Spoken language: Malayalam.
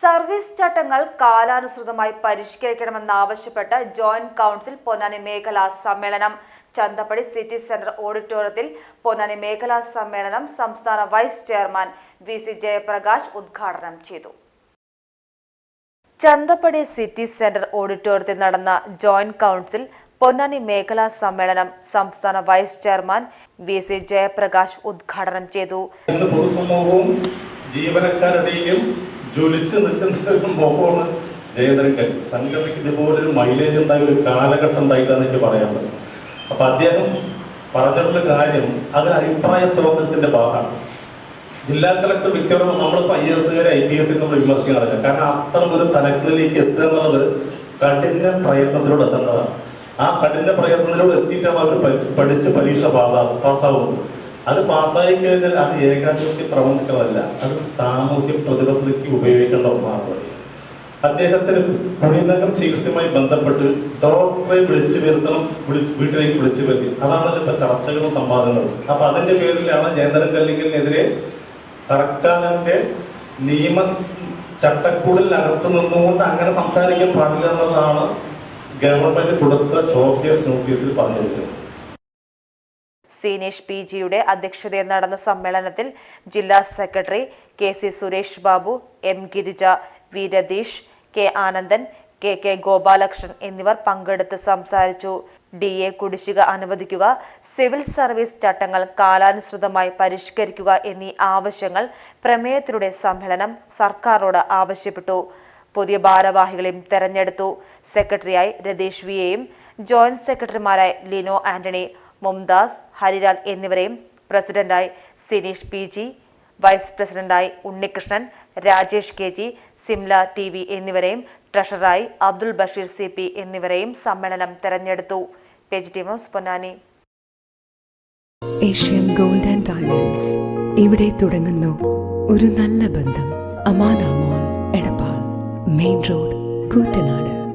സർവീസ് ചട്ടങ്ങൾ കാലാനുസൃതമായി പരിഷ്കരിക്കണമെന്നാവശ്യപ്പെട്ട് ജോയിന്റ് കൗൺസിൽ പൊന്നാനി മേഖലാ സമ്മേളനം. ചന്തപ്പടി സിറ്റി സെന്റർ ഓഡിറ്റോറിയത്തിൽ പൊന്നാനി മേഖലാ സമ്മേളനം സംസ്ഥാന vice chairman V C Jayaprakash ഉദ്ഘാടനം ചെയ്തു. ചന്തപ്പടി സിറ്റി സെന്റർ ഓഡിറ്റോറിയത്തിൽ നടന്ന ജോയിന്റ് കൗൺസിൽ പൊന്നാനി മേഖലാ സമ്മേളനം സംസ്ഥാന vice chairman V C Jayaprakash ഉദ്ഘാടനം ചെയ്തു. പൊതുസമൂഹവും ജീവനക്കാരുടെയും ജ്വലിച്ച് നിൽക്കുന്ന ഒരു മുഖമാണ് ജയന്ദ്രൻ സംഘടനയ്ക്ക് ഇതുപോലൊരു മൈലേജ് ഉണ്ടായ ഒരു കാലഘട്ടം ഉണ്ടായില്ല എനിക്ക് പറയാൻ പറ്റും അപ്പൊ അദ്ദേഹം പറഞ്ഞിട്ടുള്ള കാര്യം അതൊരു അഭിപ്രായ സ്വാതന്ത്ര്യത്തിന്റെ ഭാഗമാണ്. ജില്ലാ കളക്ടർ വ്യക്തിപരമായി നമ്മളിപ്പോ I S I P S നമ്മൾ വിമർശിക്കാൻ നടക്കുക കാരണം അത്തരം ഒരു തലക്കിലേക്ക് എത്തുക എന്നുള്ളത് കഠിന പ്രയത്നത്തിലൂടെ എത്തേണ്ടതാണ്. ആ കഠിന പ്രയത്നത്തിലൂടെ എത്തിയിട്ടാണ് അവർ പഠിച്ച് പരീക്ഷ പാസ് പാസ്സാവുന്നത്. അത് പാസ്സായി കഴിഞ്ഞാൽ അത് ഏകാധിപത്യ പ്രവർത്തിക്കുന്നതല്ല. അത് സാമൂഹ്യ പ്രതിബദ്ധതയ്ക്ക് ഉപയോഗിക്കേണ്ട ഒന്നാണ് അദ്ദേഹത്തിന് കുടിനകം ചികിത്സയുമായി ബന്ധപ്പെട്ട് ഡോക്ടറെ വിളിച്ചു വരുത്തണം വീട്ടിലേക്ക് വിളിച്ചു വരുത്തി. അതാണല്ലോ ഇപ്പൊ ചർച്ചകളും സംവാദങ്ങളും. അപ്പൊ അതിന്റെ പേരിലാണ് ജയന്തരൻ കല്ലിങ്കലിനെതിരെ സർക്കാരിന്റെ നിയമ ചട്ടക്കൂടിലകത്ത് നിന്നുകൊണ്ട് അങ്ങനെ സംസാരിക്കാൻ പാടില്ല എന്നുള്ളതാണ് ഗവൺമെന്റ് കൊടുത്ത ഷോക്കേസ് നോട്ടീസിൽ പറഞ്ഞിരിക്കുന്നത്. സീനേഷ് പി ജിയുടെ അധ്യക്ഷതയിൽ നടന്ന സമ്മേളനത്തിൽ ജില്ലാ secretary K C Suresh Babu M Girija V Ratheesh K Anandan K K Gopalakrishnan എന്നിവർ പങ്കെടുത്ത് സംസാരിച്ചു. ഡി എ കുടിശ്ശിക അനുവദിക്കുക സിവിൽ സർവീസ് ചട്ടങ്ങൾ കാലാനുസൃതമായി പരിഷ്കരിക്കുക എന്നീ ആവശ്യങ്ങൾ പ്രമേയത്തിലൂടെ സമ്മേളനം സർക്കാരോട് ആവശ്യപ്പെട്ടു. പുതിയ ഭാരവാഹികളെയും തെരഞ്ഞെടുത്തു. സെക്രട്ടറിയായി രതീഷ് വിയെയും ജോയിന്റ് സെക്രട്ടറിമാരായി ലിനോ ആന്റണി മുംതാസ് ഹരിലാൽ എന്നിവരെയും പ്രസിഡന്റായി സിനീഷ് പി ജി വൈസ് പ്രസിഡന്റായി Unnikrishnan Rajesh K G Simla T V എന്നിവരെയും ട്രഷററായി അബ്ദുൾ ബഷീർ സി പി എന്നിവരെയും സമ്മേളനം തെരഞ്ഞെടുത്തു. Ponnani. Asian gold and diamonds. ഇവിടെ തുടങ്ങുന്നു ഒരു നല്ല ബന്ധം. Amana mall Edappal. Main road Koottanad.